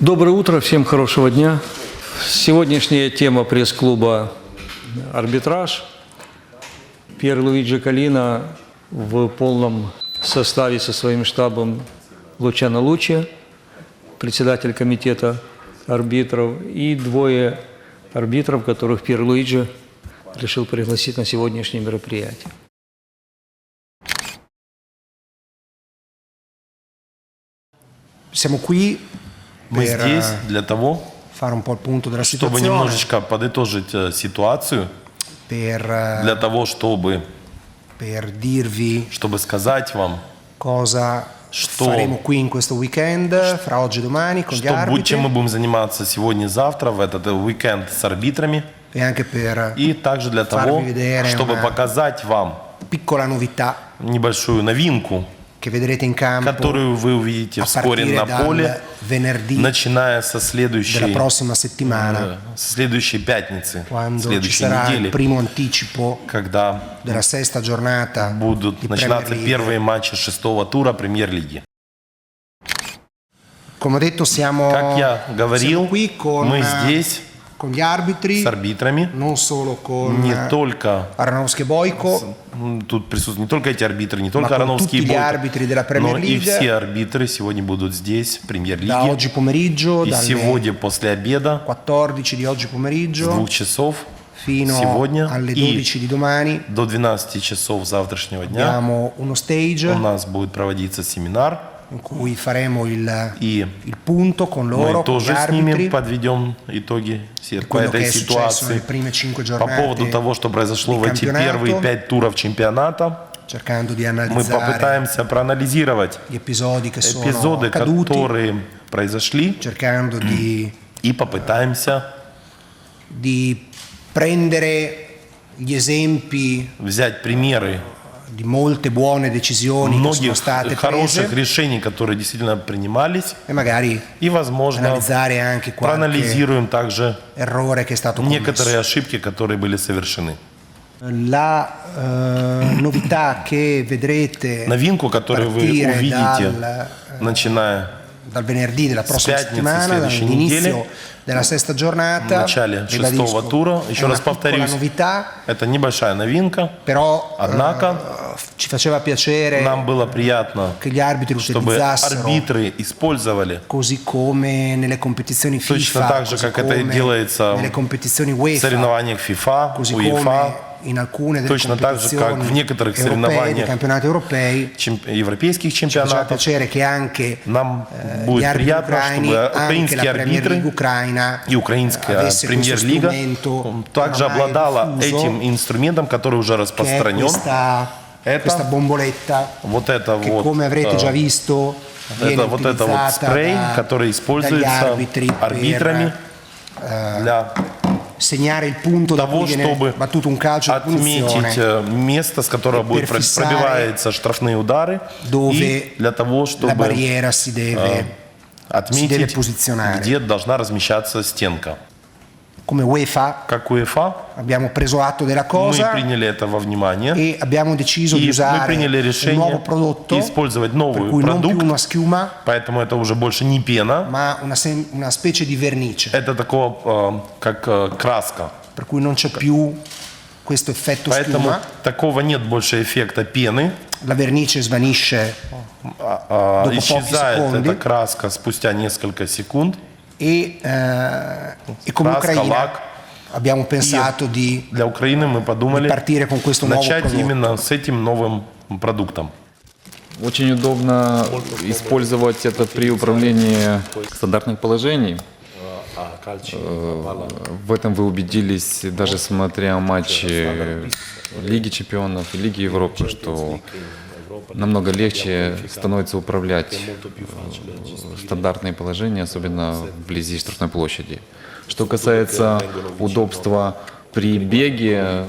Доброе утро, всем хорошего дня. Сегодняшняя тема пресс-клуба «Арбитраж». Пьер Луиджи Калина в полном составе со своим штабом Лучано Лучи, председатель комитета арбитров, и двое арбитров, которых Пьер Луиджи решил пригласить на сегодняшнее мероприятие. Siamo qui Мы здесь для того, чтобы немножечко подытожить э, ситуацию, eh, для того, чтобы, чтобы сказать вам, Что- faremo qui in questo weekend, fra oggi e domani, con gli что, будь- чем мы будем заниматься сегодня и завтра в этот э, уикенд с арбитрами, e anche per и также для того, чтобы показать вам небольшую новинку, che vedrete in campo которую вы увидите вскоре на поле, venerdì начиная со della следующей, prossima settimana, э, со следующей пятницы, quando ci следующей il недели, primo anticipo когда della sesta giornata будут начинаться первые матчи шестого тура премьер-лиги. Come ho detto siamo, Как я siamo говорил, qui con, мы eh, здесь con gli arbitri, с арбитрами, non solo con не eh, только Aronofsky e Boyko, м, тут присутствуют не только эти арбитры, не только con Ароновский и tutti gli Бойко, arbitri della Premier но и League. все арбитры сегодня будут здесь, в da премьер-лиге. oggi pomeriggio, И dalle сегодня после обеда 14 di oggi с pomeriggio двух часов fino сегодня alle и 12 di domani. до 12 часов завтрашнего дня abbiamo uno stage. У нас будет проводиться семинар, in cui faremo il, и il punto con loro, мы con gli тоже с ними arbitri, подведем итоги все- по quello che этой è successo nelle ситуации. prime 5 По поводу giornate, того, что произошло di в эти campionato. первые пять туров чемпионата, cercando di мы analizzare попытаемся проанализировать gli episodi che sono эпизоды, accaduti, которые произошли, cercando di, и попытаемся di prendere gli esempi взять примеры di molte buone decisioni che sono многих state хороших prese решений, которые действительно принимались, e magari и, возможно, analizzare anche qualche проанализируем также errore che è stato commesso. некоторые ошибки, которые были совершены. La eh, novità che vedrete Новинку, которую вы partire увидите, dal, начиная dal venerdì della prossima pятницы settimana, следующей dall'inizio недели, della sesta giornata, в начале ribadisco, шестого тура, è еще una раз piccola повторюсь, novità, это небольшая новинка, però Однако, eh, ci faceva piacere нам было приятно, che gli arbitri чтобы utilizzassero арбитры использовали così come nelle competizioni Точно FIFA, так же, così как это come делается nelle competizioni в UEFA, соревнованиях FIFA, così UEFA, come in alcune delle Точно так же, как в competizioni некоторых europee, dei соревнованиях campionati europei, чем- европейских ci faceva чемпионатов. piacere che anche Нам eh, gli будет arbitri приятно, ucraini, чтобы anche la украинские Premier арбитры League ucraina и украинская avesse questo премьер-лига strumento также oramai обладала diffuso, этим инструментом, который уже che è распространен. questa, Это- questa bomboletta Вот это che вот, come avrete già visto viene это вот это вот utilizzata спрей, da- который dagli используется arbitri per арбитрами для segnare il punto da того, cui viene чтобы battuto un calcio di отметить punizione место, с которого fissare пробиваются штрафные удары, dove и для того, la чтобы barriera si deve si deve отметить, posizionare. где должна размещаться стенка. Come UEFA Как UEFA, abbiamo preso atto della мы cosa приняли это во внимание, e abbiamo deciso di и мы usare приняли un nuovo решение prodotto использовать per новый cui non più продукт, una schiuma поэтому это уже больше не пена, ma una, sem- una specie di vernice это такого, э, как э, краска. per cui non c'è più questo effetto Поэтому schiuma такого нет больше эффекта пены, la vernice svanisce а, а, Dopo pochi исчезает secondi. эта краска спустя несколько секунд. E, eh, e come Ucraina abbiamo pensato di Для Украины мы подумали partire con questo nuovo начать prodotto. именно с этим новым продуктом. Очень удобно использовать это при управлении стандартных положений. Э, В этом вы убедились, даже смотря матчи Лиги чемпионов и Лиги Европы, что намного легче становится управлять э, стандартные положения, особенно вблизи штрафной площади. Что касается удобства при беге,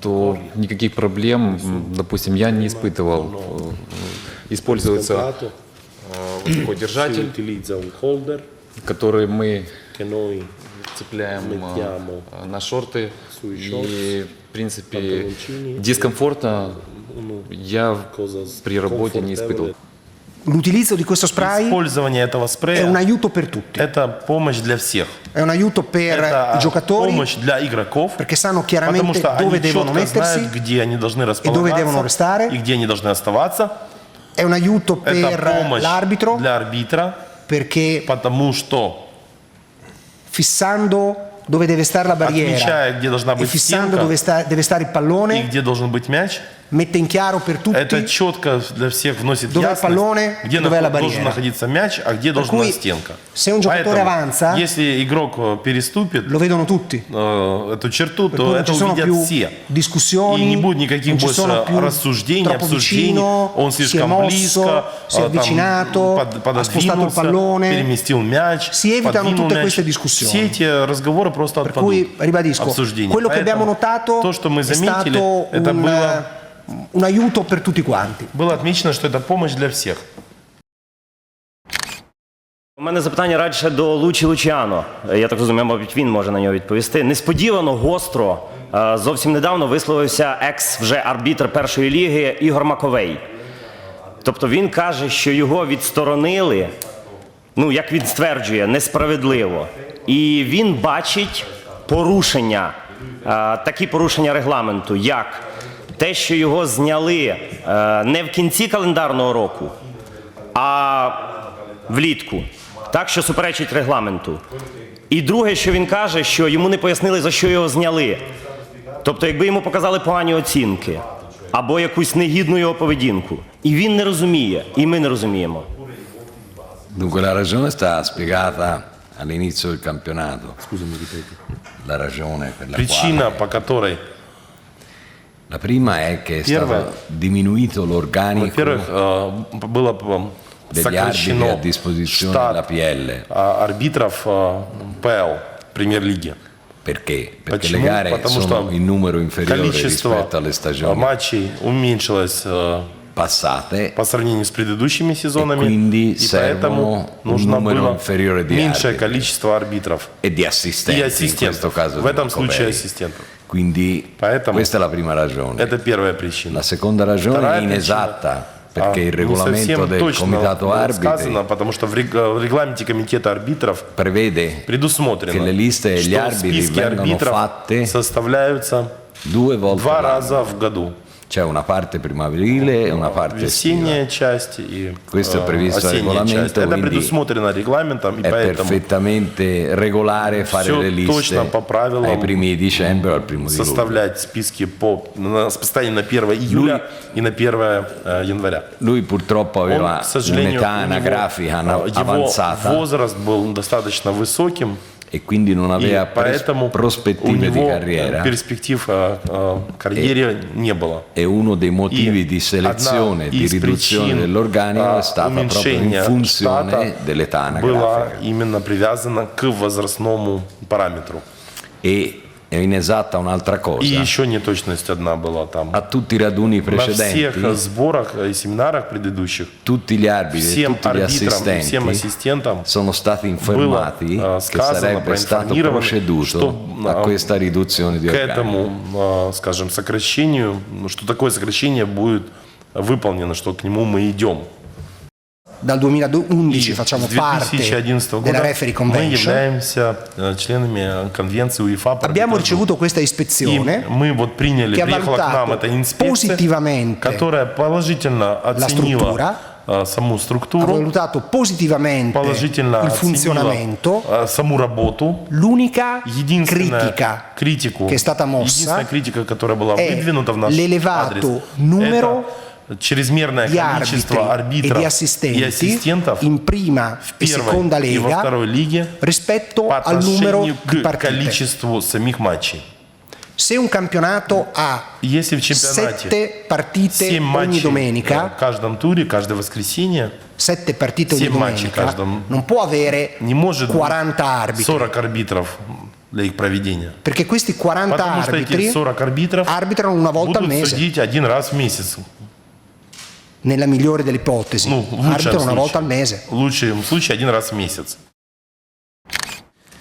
то никаких проблем, допустим, я не испытывал. Э, Используется вот такой держатель, который мы цепляем э, на шорты. И, в принципе, дискомфорта я при работе не испытывал. l'utilizzo di questo spray Использование этого è un спрея aiuto per tutti, – это помощь для всех. è un aiuto per Это i giocatori помощь для игроков, perché sanno потому chiaramente что dove они devono четко знают, mettersi, где они должны dove devono располагаться restare. и где они должны оставаться. è un aiuto Это per помощь l'arbitro для арбитра, perché потому что fissando dove deve stare la barriera отмечая, где должна e быть fissando стенка dove, sta- deve stare il и pallone где должен быть мяч, mette in chiaro per это tutti четко для всех вносит Dove il ясность, pallone, где dov'è la должен barriera. находиться мяч, а где должна cui, стенка. se un giocatore Поэтому, avanza, если игрок э, переступит lo vedono tutti э, эту черту, per то non это ci sono увидят più все. discussioni И не будет никаких non ci sono больше più рассуждений, troppo обсуждений. vicino, Он si è слишком близко, si è э, там, avvicinato, под- ha spostato il пододвинулся, pallone. переместил мяч, Si evitano подвинул tutte мяч. queste discussioni. Все эти разговоры просто Per отпадут. cui ribadisco, обсуждения. quello che Поэтому notato то, что мы è заметили, stato это un, было, un aiuto per tutti quanti. было отмечено, что это помощь для всех. У мене запитання радше до Лучі Лучіано. Я так розумію, мабуть, він може на нього відповісти. Несподівано гостро е, зовсім недавно висловився екс вже арбітр першої ліги Ігор Маковей. Тобто він каже, що його відсторонили, ну як він стверджує, несправедливо. І він бачить порушення, е, такі порушення регламенту, як те, що його зняли е, не в кінці календарного року, а влітку, так що суперечить регламенту. І друге, що він каже, що йому не пояснили, за що його зняли. Тобто, якби йому показали погані оцінки або якусь негідну його поведінку. І він не розуміє, і ми не розуміємо. Dunque la ragione sta spiegata all'inizio del campionato. La ragione per la Причина, quale по которой, la prima è che è Первое. stato diminuito l'organico во-первых, э, было э, degli arbitri a сокращено disposizione della штат PL. а, арбитров э, ПЛ, премьер-лиги. Perché? Perché Почему? le gare Потому sono что in numero inferiore количество rispetto alle э, stagioni матчей уменьшилось э, passate по сравнению с предыдущими сезонами, quindi и поэтому un нужно numero было inferiore di меньшее arbitri. количество арбитров e и ассистентов. caso В этом случае ассистентов. Quindi Поэтому questa è la prima ragione. La seconda ragione Вторая è inesatta perché а, il regolamento del comitato сказано, потому что в рег- в регламенте комитета арбитров prevede che le liste e gli arbitri vengono fatte due volte два раза в году. C'è una parte primaverile e una parte estiva. Весенняя часть и Questo è э, previsto dal осенняя часть. regolamento, Это quindi предусмотрено регламентом, и È поэтому perfettamente regolare fare Все le liste точно по правилам. ai primi di dicembre o al primo di luglio. составлять списки по на, с постоянно на 1 июля и на 1 э, января. Lui purtroppo Он, aveva к сожалению, un'età у него, anagrafica э, его avanzata возраст был достаточно высоким, e quindi non и aveva pres- поэтому у prospettive di него carriera перспектив э, э, карьере не было. e uno dei motivi И di selezione, одна di из riduzione причин, dell'organico а, è stata proprio in уменьшения funzione штата dell'età была anagrafica. именно привязана к возрастному параметру. E è inesatta un'altra И cosa. еще неточность одна была там. A tutti i raduni На всех precedenti, сборах и семинарах предыдущих tutti gli arbitri всем tutti gli и всем assistenti ассистентам sono stati было informati э, che sarebbe stato proceduto что a э, questa riduzione di к organico. этому, э, скажем, сокращению, что такое сокращение будет выполнено, что к нему мы идем. Dal 2011 И facciamo с parte 2011 della года Referee мы Convention. являемся э, членами конвенции УЕФА. по Abbiamo арбитражу. ricevuto questa И ispezione мы вот приняли, che ha приехала к нам valutato эта инспекция, positivamente которая положительно оценила struttura, э, саму ha структуру, valutato positivamente положительно il оценила funzionamento. э, саму работу. L'unica Единственная critica критику, che è stata единственная mossa критика, которая была è выдвинута в наш l'elevato адрес, numero это чрезмерное количество арбитров и ассистентов in prima в e seconda первой и во lega второй лиге по отношению к количеству самих матчей. Se un campionato ha Если в чемпионате sette partite 7 ogni матчей domenica, в каждом туре, каждое воскресенье, sette partite ogni матчей domenica, каждом- non può avere не может 40 быть arbitri. 40 арбитров для их проведения. Perché questi 40 Потому что эти arbitri 40 арбитров arbitrano una volta al будут mese, судить один раз в месяц. Nella migliore delle ipotesi. Ну, arbitrano una volta al mese. В лучшем случае один раз в месяц.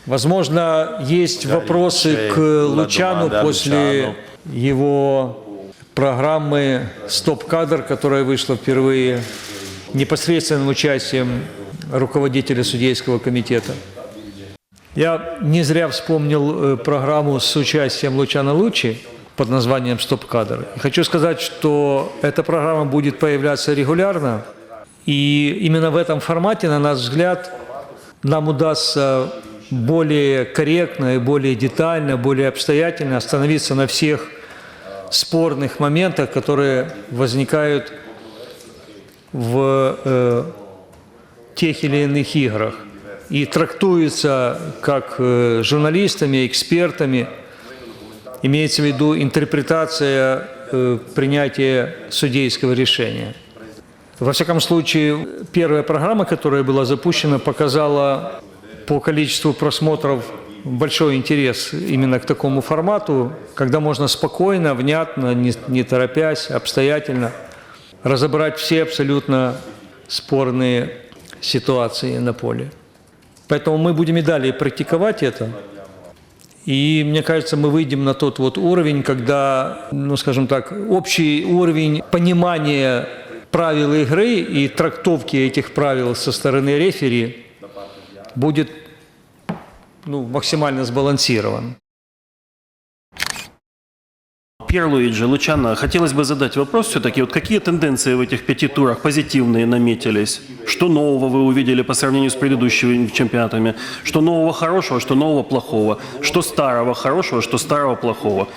Возможно, есть Гарри вопросы Шей, к Лучану Мада после его программы «Стоп-кадр», которая вышла впервые непосредственным участием руководителя судейского комитета. Я не зря вспомнил э, программу с участием Лучана Лучи под названием «Стоп-кадр». Хочу сказать, что эта программа будет появляться регулярно, и именно в этом формате, на наш взгляд, нам удастся более корректно и более детально, более обстоятельно остановиться на всех спорных моментах, которые возникают в э, тех или иных играх и трактуются как э, журналистами, экспертами. Имеется в виду интерпретация э, принятия судейского решения. Во всяком случае, первая программа, которая была запущена, показала по количеству просмотров большой интерес именно к такому формату, когда можно спокойно, внятно, не, не торопясь, обстоятельно разобрать все абсолютно спорные ситуации на поле. Поэтому мы будем и далее практиковать это. И мне кажется, мы выйдем на тот вот уровень, когда, ну скажем так, общий уровень понимания правил игры и трактовки этих правил со стороны рефери будет ну, максимально сбалансирован. Пьерлуиджи, Лучано, хотелось бы задать вопрос все-таки, вот какие тенденции в этих пяти турах позитивные наметились? Что нового вы увидели по сравнению с предыдущими чемпионатами? Что нового хорошего, что нового плохого? Что старого хорошего, что старого плохого?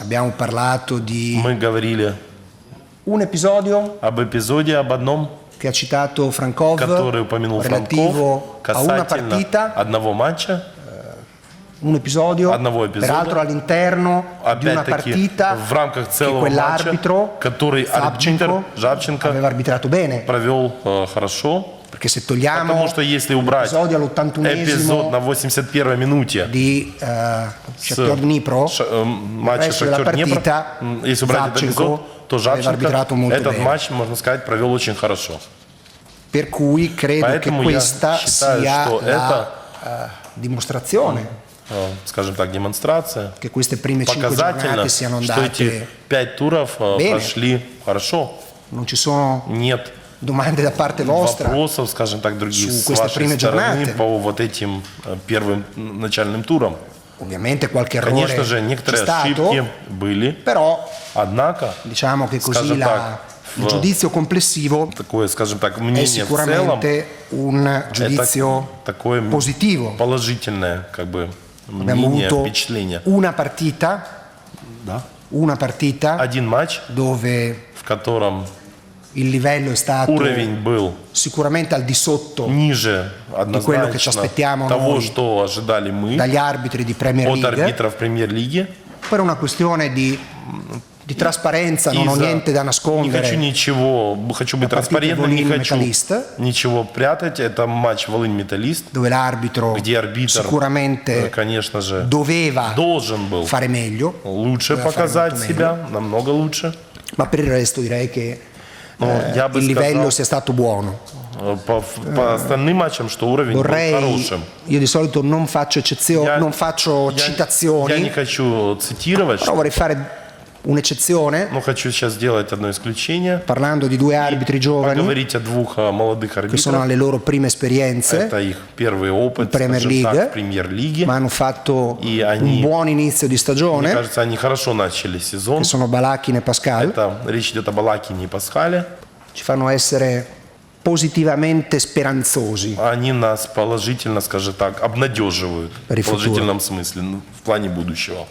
Мы говорили un episodio об эпизоде, об одном, che ha citato Frankov который упомянул Франков, касательно partita, одного матча, un episodio, эпизода. peraltro all'interno di una partita в рамках che целого матча, quell'arbitro который Savchenko Жабченко aveva arbitrato bene. провел э, хорошо. Perché se togliamo Потому что если убрать l'episodio all'81esimo эпизод на 81 минуте di eh, с Shakhtar Dnipro, ш- э, матча Шахтер Днепр, partita, м, если убрать этот Savchenko эпизод, то Жабченко этот bene. матч, можно сказать, провел очень хорошо. per cui credo Поэтому che я questa считаю, sia что la eh, dimostrazione Э, Скажем так, демонстрация. che queste prime cinque Показательно, что эти пять туров э, bene. прошли хорошо. non ci sono Нет domande da parte vostra вопросов, скажем так, других с вашей стороны giornate. по вот этим э, первым начальным турам. ovviamente qualche errore Конечно же, некоторые stato ошибки были, però однако diciamo che così la- так, il giudizio complessivo такое, скажем так, è мнение в целом sicuramente un это giudizio такое м, positivo положительное, как бы abbiamo мнение, avuto впечатление. una partita una partita Один матч, dove в котором il livello è stato уровень был sicuramente al di sotto ниже quello che ci однозначно aspettiamo того, noi что ожидали мы dagli arbitri di Premier от League арбитров премьер-лиги. per una questione di, di trasparenza non ho Из-за- niente da Не хочу nascondere ничего, хочу быть La partita транспарентным, не хочу Волынь-Металлист. ничего прятать. Это матч Волынь-Металлист, dove l'arbitro где арбитр, э, sicuramente конечно же, doveva должен был fare meglio лучше doveva fare показать molto себя, meglio. намного лучше. ma per il resto direi che Но eh, я бы il livello сказал sia stato buono э, по, по остальным матчам, что уровень был vorrei хорошим. io di solito non faccio eccezioni Я- non faccio я- Я не citazioni хочу цитировать, però vorrei fare un'eccezione но хочу сейчас сделать одно исключение. parlando di due arbitri giovani Поговорить о двух э, молодых che sono арбитрах. alle loro prime esperienze Это их первый опыт, Premier скажем так, League, в премьер-лиге. ma hanno fatto И un они- buon inizio di Мне stagione кажется, они хорошо начали сезон. che sono Balachin e Pascal Это речь идет о Балакине и Пасхале. ci fanno essere positivamente speranzosi Они нас положительно, скажем так, обнадеживают в Рефутура. положительном смысле, ну, в плане будущего.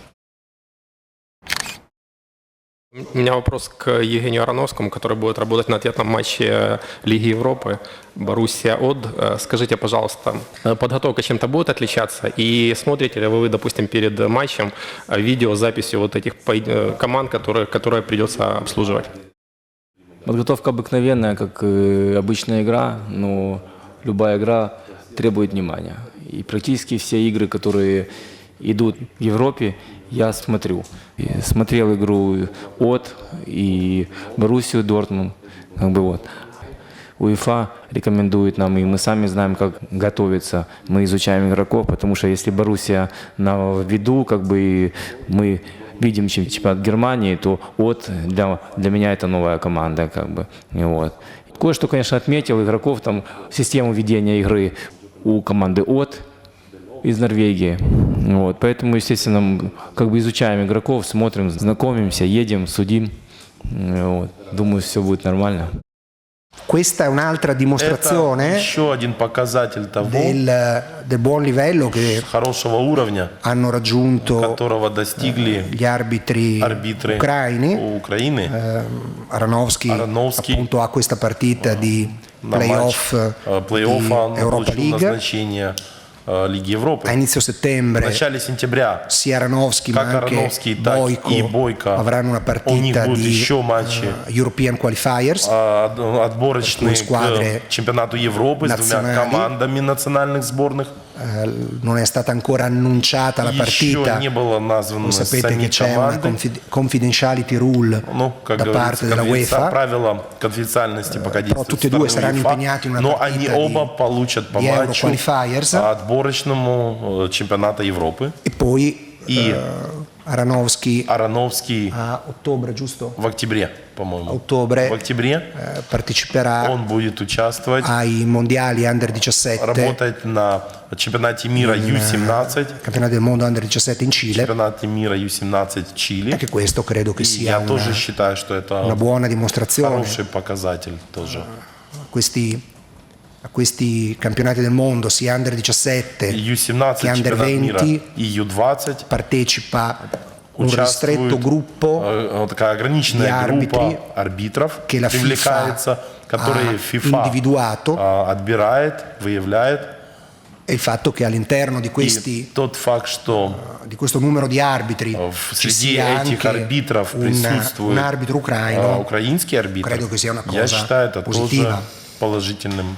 У меня вопрос к Евгению Ароновскому, который будет работать на ответном матче Лиги Европы Боруссия Од. Э, Скажите, пожалуйста, э, подготовка чем-то будет отличаться? И смотрите ли вы, допустим, перед матчем э, видео с записью вот этих э, команд, которые, которые придется обслуживать? Подготовка обыкновенная, как э, обычная игра, но любая игра требует внимания. И практически все игры, которые идут в Европе, я смотрю. И смотрел игру от и Боруссию Дортмунд, как бы вот. УЕФА рекомендует нам, и мы сами знаем, как готовиться. Мы изучаем игроков, потому что если Боруссия на виду, как бы мы видим чем- чемпионат Германии, то от для, для меня это новая команда, как бы. И вот. Кое-что, конечно, отметил игроков, там, систему ведения игры у команды ОТ из Норвегии. Вот, поэтому, естественно, м, как бы изучаем игроков, смотрим, знакомимся, едем, судим. Вот. Думаю, все будет нормально. Questa è un'altra Это dimostrazione еще один показатель того del, del buon livello che хорошего уровня, hanno raggiunto которого достигли gli arbitri ucraini. у Украины Ehm, Aronofsky, Aronofsky, appunto ha questa partita di на playoff, матч э, di Europa League. назначение э, Лиги Европы. A inizio В settembre начале сентября sia Aronofsky ma как anche Ароновский, так Boyko и Бойко, avranno una у них partita будут di еще матчи eh, European Qualifiers. а, от- отборочные Две сквадры к чемпионату Европы с двумя национали. командами национальных сборных. Eh, non è stata ancora annunciata la partita. Voi sapete che c'è una confidentiality rule Ну, da parte della UEFA. правила конфиденциальности пока действуют tutti e due saranno УЕФА, impegnati in una partita di- по di Euro Qualifiers. отборочному э, чемпионата Европы. E poi И eh, Aronofsky Ароновский a ottobre, giusto? в октябре, по-моему. Ottobre В октябре parteciperà он будет участвовать, ai mondiali under 17, работать на чемпионате мира Ю-17, campionato del mondo under 17 in Cile. чемпионате мира Ю-17 Чили. Anche questo credo che И sia я una, тоже считаю, что una это buona dimostrazione. хороший показатель тоже. Questi, a questi campionati del mondo, sia under 17 Ю-17 che under чемпионат мира 20, и Ю-20 partecipa un участвует ristretto gruppo э, вот такая ограниченная di arbitri группа арбитров che la привлекается, FIFA которые ha FIFA individuato. а, отбирает, выявляет. e il fatto che all'interno di, И questi, тот факт, что di questo numero di arbitri э, в- ci среди sia этих anche арбитров un, присутствует un arbitro э, ucraino, украинский арбитр, credo che sia una я cosa считаю это тоже positiva. положительным